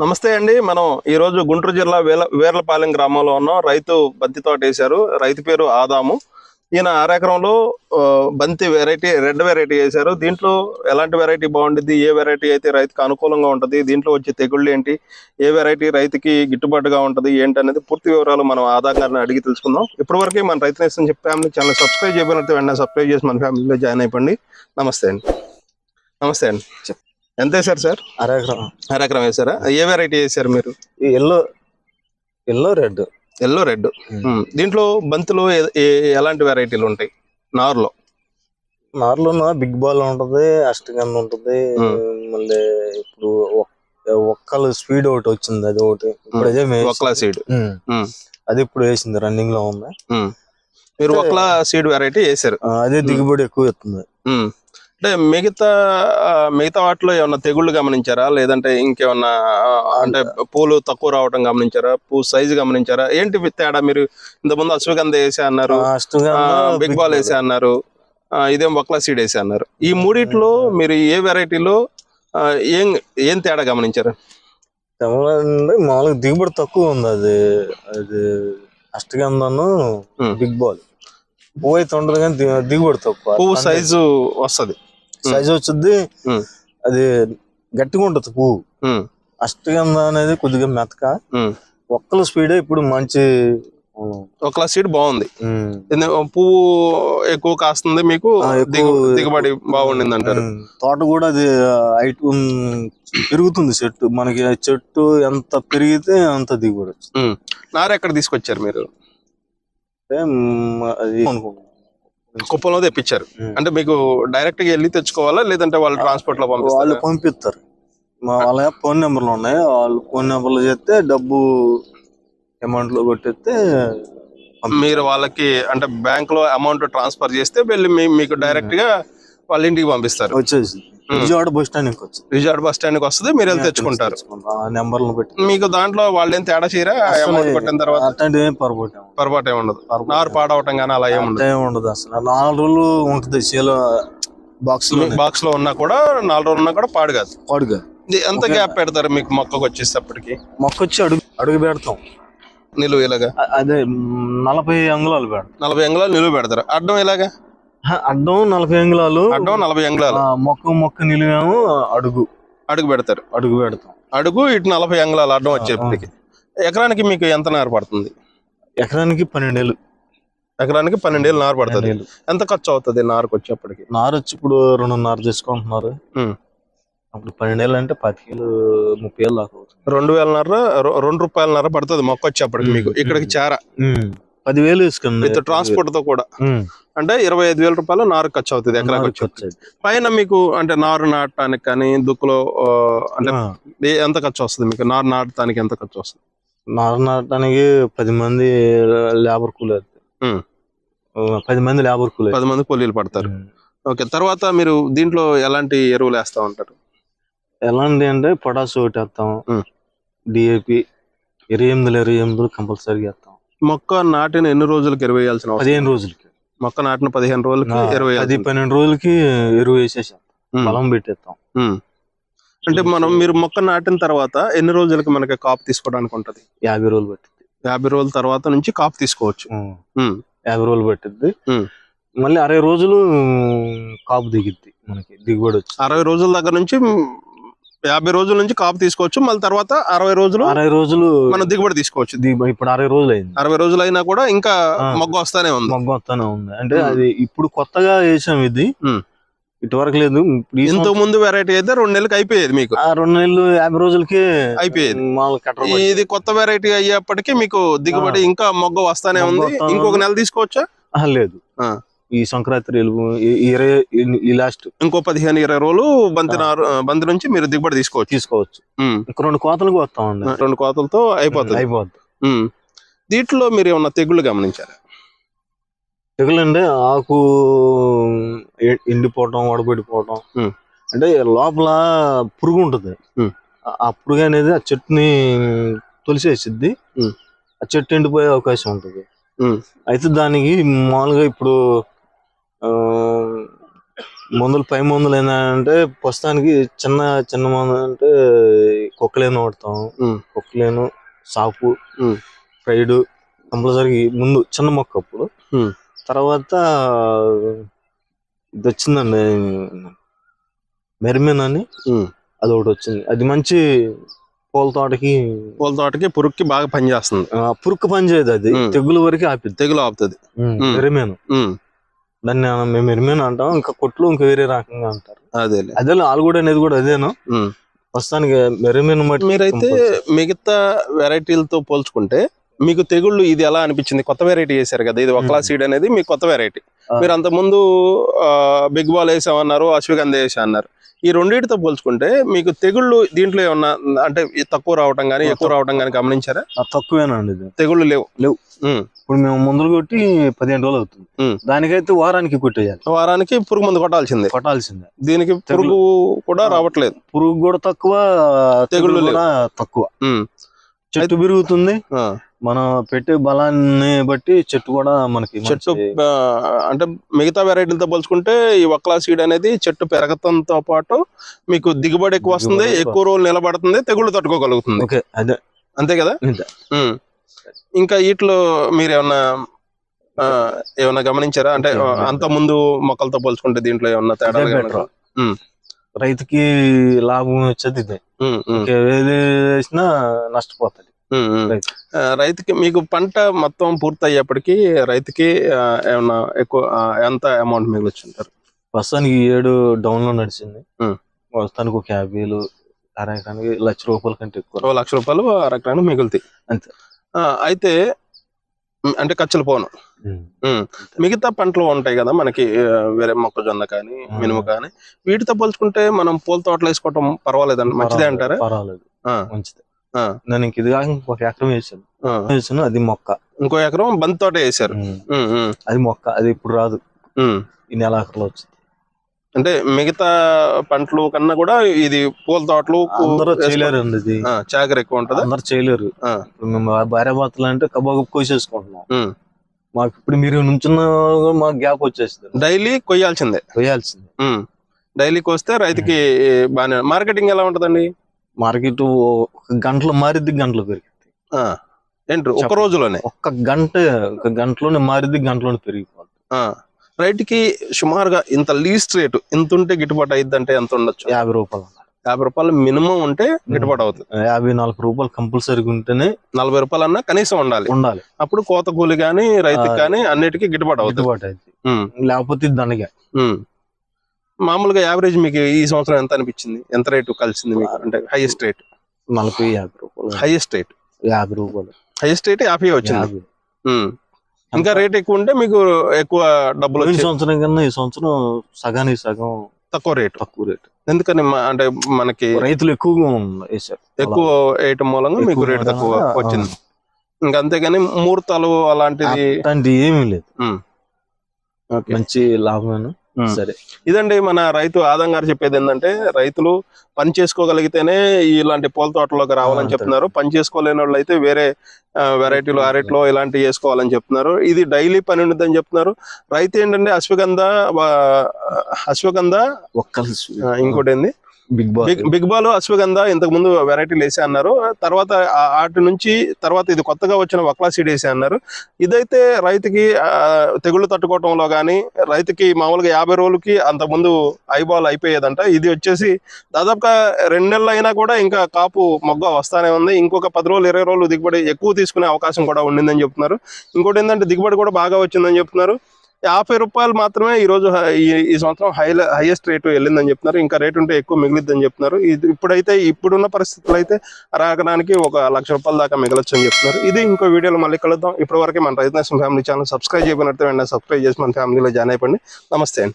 నమస్తే అండి. మనం ఈ రోజు గుంటూరు జిల్లా వేల వేర్లపాలెం గ్రామంలో ఉన్నాం. రైతు బంతి తోట వేశారు. రైతు పేరు ఆదాము. ఈయన అరెకరంలో బంతి వెరైటీ రెడ్ వెరైటీ వేశారు. దీంట్లో ఎలాంటి వెరైటీ బాగుంటుంది ఏ వెరైటీ అయితే రైతుకు అనుకూలంగా ఉంటుంది? దీంట్లో వచ్చే తెగుళ్ళు ఏంటి? ఏ వెరైటీ రైతుకి గిట్టుబాటుగా ఉంటుంది? ఏంటి అనేది పూర్తి వివరాలు మనం ఆదా గారిని అడిగి తెలుసుకుందాం. ఇప్పటివరకు మన రైతు నేస్తం చెప్పి ఫ్యామిలీ ఛానల్ సబ్స్క్రైబ్ చేయబడితే వెంటనే సబ్స్క్రైబ్ చేసి మన ఫ్యామిలీలో జాయిన్ అయిపోండి. నమస్తే అండి. నమస్తే అండి. ఎంత వేశారు సార్? అరెకరం అరెకరం వేశారా? ఏ వెరైటీ వేశారు మీరు? Yellow yellow red. Yellow red. దీంట్లో బంతులు ఏ- ఏ- ఎలాంటి వెరైటీలు ఉంటాయి? నారులో. నార్లో బిగ్ బాల్ ఉంటది అష్టగంధ ఉంటది Hmm. మళ్ళీ ఇప్పుడు ఒక్- ఒక్కలు స్పీడ్ ఒకటి వచ్చింది అది ఒకటి. ఇప్పుడు అదే సీడ్ Hmm. Hmm. అది ఇప్పుడు వేసింది రన్నింగ్లో ఉంది మీరు ఒక్లా సీడ్ వెరైటీ వేశారు. ఆ, అదే దిగుబడి ఎక్కువ ఇస్తుంది. ఉమ్. అంటే మిగతా మిగతా వాటిలో ఏమన్నా తెగుళ్ళు గమనించారా? లేదంటే ఇంకేమన్నా అంటే పూలు తక్కువ రావడం గమనించారా? పూ సైజు గమనించారా? ఏంటి తేడా మీరు? ఇంతకుముందు అశ్వగంధ వేసా అన్నారు. బిగ్ బాల్ వేసా అన్నారు. ఇదేం ఒక్లా సీడ్ వేసా అన్నారు. ఈ మూడిట్లో మీరు ఏ వెరైటీలో ఏం ఏం తేడా గమనించారు? మామూలుగా దిగుబడి తక్కువ ఉంది. అది అది అష్టగంధను. Big ball. పువ్వు అయితే ఉండదు కానీ దిగుబడి తక్కువ. పువ్వు సైజు వస్తది. సైజ్ వచ్చింది. అది గట్టిగా ఉంటుంది పువ్వు. అష్టగంధ అనేది కొద్దిగా మెతక. ఒక్కల స్పీడ్ ఇప్పుడు మంచి ఒక్లా సీడ్ బాగుంది. పువ్వు ఎక్కువ కాస్తుంది మీకు దిగుబడి బాగుండింది అంటారు. తోట కూడా అది హైట్ పెరుగుతుంది చెట్టు. మనకి చెట్టు ఎంత పెరిగితే అంత దిగుబడి. నారు ఎక్కడ తీసుకొచ్చారు మీరు? అనుకుంటున్నాను. కుప్పంలో తెప్పించారు. అంటే మీకు డైరెక్ట్గా వెళ్ళి తెచ్చుకోవాలా? లేదంటే వాళ్ళు ట్రాన్స్పోర్ట్లో వాళ్ళు పంపిస్తారు. మా వాళ్ళ ఫోన్ నెంబర్లు ఉన్నాయి. వాళ్ళు ఫోన్ నెంబర్లు చేస్తే డబ్బు అమౌంట్లో కొట్టేస్తే మీరు వాళ్ళకి అంటే బ్యాంక్లో అమౌంట్ ట్రాన్స్ఫర్ చేస్తే వెళ్ళి మీకు డైరెక్ట్గా వాళ్ళ ఇంటికి పంపిస్తారు. వచ్చేసి. Vijayawada bus stand Vijayawada bus స్టాండ్కి వస్తుంది మీరు వెళ్ళి తెచ్చుకుంటారు. పెట్టి. మీకు దాంట్లో వాళ్ళు ఏం తేడా చేయరా? అమౌంట్ కొట్టిన తర్వాత? పొరపాటు ఏమి ఉండదు. నారు పాడవటం కానీ అలా ఏమి ఉండదు. అసలు. నాలుగు రోజులు ఉంటుంది చేలో బాక్స్లో బాక్స్లో ఉన్నా కూడా నాలుగు రోజులు ఉన్నా కూడా పాడు కాదు. పాడుగా ఇది ఎంత గ్యాప్ పెడతారు మీకు మొక్కకు వచ్చేటప్పటికి మొక్క వచ్చి అడుగు అడుగు పెడతాం. నిలువ ఇలాగా అదే నలభై అంగుళాలు పెడతాం. నలభై అంగుళాలు నిలువ పెడతారు? అడ్డం ఇలాగా అడ్డం నలభై అంగుళాలు అడ్డం నలభై అంగుళాలు. మొక్క మొక్క నిలువేమో అడుగు. అడుగు పెడతారు. అడుగు పెడతాం. అడుగు ఇటు నలభై అంగుళాలు అడ్డం వచ్చేప్పటికి. ఎకరానికి మీకు ఎంత నారు పడుతుంది? ఎకరానికి పన్నెండేళ్ళు. ఎకరానికి పన్నెండేళ్ళు నారు పడుతుంది. ఎంత ఖర్చు అవుతుంది నారుకు వచ్చేప్పటికి? నారు వచ్చి ఇప్పుడు రెండున్నర చేసుకుంటున్నారు. ఉమ్. అప్పుడు పన్నెండేళ్ళు అంటే పాతికేళ్ళు ముప్పై ఏళ్ళు దాకా అవుతుంది. రెండు వేలన్నర రెండు రూపాయలన్నర పడుతుంది మొక్క వచ్చేప్పటికి మీకు. ఇక్కడికి చేర. పదివేలు వేసుకుంది విత్ ట్రాన్స్పోర్ట్తో కూడా. అంటే ఇరవై ఐదు వేల రూపాయలు నారు ఖర్చు అవుతుంది వచ్చి ఖర్చు. పైన మీకు అంటే నారు నాటడానికి కానీ దుక్కులో అంటే ఎంత ఖర్చు వస్తుంది మీకు? నారు నాటడానికి ఎంత ఖర్చు వస్తుంది నారు నాటడానికి పది మంది లేబర్ కూలి పది మంది లేబర్ కూలి పది మంది కూలీలు పడతారు. ఓకే తర్వాత మీరు దీంట్లో ఎలాంటి ఎరువులు వేస్తా ఉంటారు? ఎలాంటి అంటే పొటాష్ ఒకటి వేస్తాం. డిఏపి ఇరవై ఎనిమిదిలు ఇరవై ఎనిమిదిలు కంపల్సరీగా వేస్తాం. మొక్క నాటిన ఎన్ని రోజులకి ఎరువు వేయాల్సిన పదిహేను రోజులకి. మొక్క నాటిన పదిహేను రోజులకి ఆ, ఎరువు పది. పన్నెండు రోజులకి ఎరువు వేసేసాం. బలం పెట్టేస్తాం. అంటే మనం మీరు మొక్క నాటిన తర్వాత ఎన్ని రోజులకి మనకి కాపు తీసుకోవడానికి ఉంటది? యాభై రోజులు పట్టింది యాభై రోజుల తర్వాత నుంచి కాపు తీసుకోవచ్చు. యాభై రోజులు పట్టిద్ది. ఉమ్. మళ్ళీ అరవై రోజులు కాపు దిగిద్ది మనకి దిగుబడి వచ్చి. అరవై రోజుల దగ్గర నుంచి యాభై రోజుల నుంచి కాపు తీసుకోవచ్చు మళ్ళీ తర్వాత అరవై రోజులు అరవై రోజులు మనం దిగుబడి తీసుకోవచ్చు. ఇప్పుడు అరవై రోజులు అయింది అరవై రోజులు అయినా కూడా ఇంకా. మొగ్గ వస్తానే ఉంది. మొగ్గ వస్తానే ఉంది. అంటే. అది ఇప్పుడు కొత్తగా వేసాం ఇది. ఇటువరకు లేదు. ఇంతకు ముందు వెరైటీ అయితే రెండు నెలలకు అయిపోయేది మీకు. ఆ రెండు నెలలు యాభై రోజులకి అయిపోయేది. ఇది కొత్త వెరైటీ అయ్యేప్పటికీ మీకు దిగుబడి ఇంకా మొగ్గ వస్తానే ఉంది. ఇంకొక. నెల తీసుకోవచ్చా? లేదు. ఈ సంక్రాంతి ఇరవై ఈ- లాస్ట్ ఇంకో పదిహేను ఇరవై రోజులు బంతి బంతి నుంచి మీరు దిగుబడి తీసుకోవచ్చు తీసుకోవచ్చు. ఇంక రెండు కోతలకు వస్తామండి రెండు కోతలతో అయిపోతుంది అయిపోద్ది. దీంట్లో మీరు ఏమన్నా తెగుళ్ళు గమనించారా తెగులంటే ఆకు ఎండిపోవటం వడబడిపోవటం. అంటే లోపల పురుగు ఉంటుంది. ఆ- పురుగు అనేది ఆ చెట్టుని తొలిసేసిద్ది. ఆ చెట్టు ఎండిపోయే అవకాశం ఉంటుంది. అయితే దానికి మామూలుగా ఇప్పుడు మందులు పై మందులు ఏంటంటే ప్రస్తుతానికి చిన్న చిన్న మందు అంటే కుక్కలేను వాడతాం. కుక్కలేను సాపు. ఫ్రైడ్ కంపల్సరీ ముందు చిన్న మొక్క అప్పుడు. తర్వాత ఇది వచ్చిందండి మెర్మిన్ అని. అది ఒకటి వచ్చింది అది మంచి పూల తోటకి పూల తోటకి పురుగుకి బాగా పనిచేస్తుంది పురుక్కు పని చేయదు అది. తెగులు వరకు ఆపిద్ది తెగులు ఆపుతుంది. మెరిమేను. దాన్ని మేము మెరిమేన్ అంటాం ఇంకా కొట్లు ఇంకా వేరే రకంగా అంటారు అదే ఆలు కూడా అనేది కూడా అదేను. ప్రస్తుతానికి మెరిమేన్ మట్టి మీరైతే మిగతా వెరైటీలతో పోల్చుకుంటే మీకు తెగుళ్ళు ఇది ఎలా అనిపించింది కొత్త వెరైటీ చేశారు కదా ఇది ఒకలా. సీడ్ అనేది మీకు కొత్త వెరైటీ. మీరు అంత ముందు బిగ్ బాల్ వేసామన్నారు అశ్వగంధ వేసా అన్నారు ఈ రెండింటితో పోల్చుకుంటే మీకు తెగుళ్ళు దీంట్లో ఏమన్నా అంటే తక్కువ రావటం కానీ ఎక్కువ రావటం కానీ గమనించారా? తక్కువేనండి తెగుళ్ళు లేవు. లేవు. ఇప్పుడు మేము మందులు కొట్టి పదిహేను రోజులు అవుతుంది. దానికైతే వారానికి కొట్టేయాలి. వారానికి పురుగు మందు కొట్టాల్సిందే. కొట్టాల్సిందే. దీనికి పురుగు కూడా రావట్లేదు. పురుగు కూడా తక్కువ తెగుళ్ళు తక్కువ. చెట్టు పెరుగుతుంది. మనం పెట్టే బలాన్ని బట్టి చెట్టు కూడా మనకి చెట్టు అంటే మిగతా వెరైటీలతో పోల్చుకుంటే ఈ వక్లా సీడ్ అనేది చెట్టు పెరగతంతో పాటు మీకు దిగుబడి ఎక్కువ వస్తుంది ఎక్కువ. రోజులు నిలబడుతుంది తెగుళ్ళు తట్టుకోగలుగుతుంది ఓకే అదే అంతే కదా. ఇంకా వీటిలో మీరు ఏమన్నా ఏమన్నా గమనించారా అంటే అంత ముందు మొక్కలతో పోల్చుకుంటే దీంట్లో ఏమన్నా తేడా. రైతుకి లాభం వచ్చేది ఇదే. ఏది వేసినా నష్టపోతుంది. రైతు. రైతుకి మీకు పంట మొత్తం పూర్తి అయ్యేప్పటికి రైతుకి ఏమన్నా ఎక్కువ ఎంత అమౌంట్ మిగిలిచ్చుంటారు? ప్రస్తుతానికి ఏడు డౌన్లో నడిచింది. ప్రస్తుతానికి ఒక యాభై వేలు అరకానికి లక్ష రూపాయల కంటే ఎక్కువ. లక్ష రూపాయలు అరకరానికి మిగులుతాయి. అంతే. అయితే అంటే ఖర్చులు పోను. మిగతా పంటలు ఉంటాయి కదా మనకి వేరే మొక్కజొన్న కానీ. మినుము కానీ వీటితో పోల్చుకుంటే మనం పూల తోటలు వేసుకోవటం పర్వాలేదండి మంచిదే అంటారా? పర్వాలేదు మంచిది. నేను ఇంక ఇది కాక ఇంకొక ఎకరం వేసాను. వేసాను అది మొక్క. ఇంకో ఎకరం బంతి తోట వేసారు అది మొక్క అది ఇప్పుడు రాదు. ఈ నెల ఆఖరిలో వచ్చింది. అంటే మిగతా పంటలు కన్నా కూడా ఇది పూల తోటలు చేయలేరు అండి ఇది. చాకరీ ఎక్కువ ఉంటదా? అందరూ చేయలేరు. మేము భార్య భర్తలు అంటే కబాబు కోసేసుకుంటున్నాం. మాకు ఇప్పుడు మీరు నుంచున్న మాకు గ్యాప్ వచ్చేస్తుంది. డైలీ కొయ్యాల్సిందే. ఉమ్. డైలీ కోస్తే రైతుకి బాగానే మార్కెటింగ్ ఎలా ఉంటదండి? మార్కెట్ గంటలో మారిద్ది గంటలో పెరిగింది ఆ, ఏంటి ఒక. రోజులోనే? ఒక్క గంట ఒక గంటలోనే మారిద్ది గంటలోనే పెరిగిపోతుంది ఆ, రైతుకి సుమారుగా ఇంత లీస్ట్ రేటు ఇంత ఉంటే గిట్టుబాటు అయ్యిద్ది అంటే ఎంత ఉండొచ్చు? యాభై రూపాయలు యాభై రూపాయలు మినిమం ఉంటే గిట్టుబాటు అవుతుంది. యాభై నాలుగు రూపాయలు కంపల్సరీగా ఉంటేనే నలభై రూపాయలు అన్నా కనీసం ఉండాలి. ఉండాలి. అప్పుడు కోత కూలి కానీ రైతుకి. కానీ అన్నిటికీ గిట్టుబాటు అవుతుంది. గిట్టుబాటు అయింది ఉమ్, లేకపోతే దండగా. మామూలుగా యావరేజ్ మీకు ఈ సంవత్సరం ఎంత అనిపించింది? ఎంత రేటు కలిసింది మీకు? అంటే హైయెస్ట్ రేట్ నలభై యాభై రూపాయలు. హైయెస్ట్ రేట్ యాభై రూపాయలు. హైయెస్ట్ రేట్ యాభై వచ్చింది. ఇంకా రేట్ ఎక్కువ ఉంటే మీకు ఎక్కువ డబ్బులు వచ్చే సంవత్సరం కన్నా ఈ సంవత్సరం సగానికి సగం తక్కువ రేటు. తక్కువ రేటు. ఎందుకని అంటే మనకి రైతులు ఎక్కువగా వేశారు. ఎక్కువ వేయటం మూలంగా మీకు రేట్ తక్కువ వచ్చింది. ఇంకా అంతేగాని ముహూర్తాలు అలాంటిది అట్లాంటి ఏమీ లేదు. మంచి లాభమైన. సరే. ఇదండి మన రైతు ఆదం గారు చెప్పేది ఏంటంటే రైతులు పని చేసుకోగలిగితేనే ఇలాంటి పూల తోటలోకి రావాలని. చెప్తున్నారు. పని చేసుకోలేని వాళ్ళు అయితే వేరే వెరైటీలు అరట్లో ఇలాంటివి వేసుకోవాలని చెప్తున్నారు. ఇది డైలీ పని ఉండదని చెప్తున్నారు. రైతు ఏంటంటే అశ్వగంధ అశ్వగంధ ఒక్క ఇంకోటి ఏంది? Big ball big ball ashwagandha ఇంతకు ముందు వెరైటీలు వేసే అన్నారు. తర్వాత ఆటి వాటి నుంచి తర్వాత ఇది కొత్తగా వచ్చిన వక్లా సీడ్ వేసే అన్నారు. ఇదైతే రైతుకి తెగుళ్ళు తట్టుకోవటంలో కానీ రైతుకి మామూలుగా యాభై రోజులకి అంత ముందు ఐబాల్ అయిపోయేదంట. ఇది వచ్చేసి దాదాపుగా రెండు నెలలు అయినా కూడా ఇంకా కాపు మొగ్గ వస్తానే ఉంది. ఇంకొక పది రోజులు ఇరవై రోజులు దిగుబడి ఎక్కువ తీసుకునే అవకాశం కూడా ఉండిందని చెప్తున్నారు. ఇంకోటి ఏంటంటే దిగుబడి కూడా బాగా వచ్చిందని చెప్తున్నారు. యాభై రూపాయలు మాత్రమే ఈ రోజు హై- ఈ సంవత్సరం హై హైయెస్ట్ రేటు వెళ్ళిందని చెప్తున్నారు. ఇంకా రేటు ఉంటే ఎక్కువ మిగిలిద్దని చెప్తున్నారు. ఇది ఇప్పుడైతే ఇప్పుడున్న పరిస్థితులు అయితే రాగడానికి ఒక లక్ష రూపాయల దాకా మిగలొచ్చు అని చెప్తున్నారు. ఇది ఇంకో వీడియోలో మళ్ళీ కలుద్దాం. ఇప్పటివరకు మన Rythu nation family channel subscribe చేయబడినట్టు వెంటనే సబ్స్క్రైబ్ చేసి మన ఫ్యామిలీలో జాయిన్ అయిపోండి. నమస్తే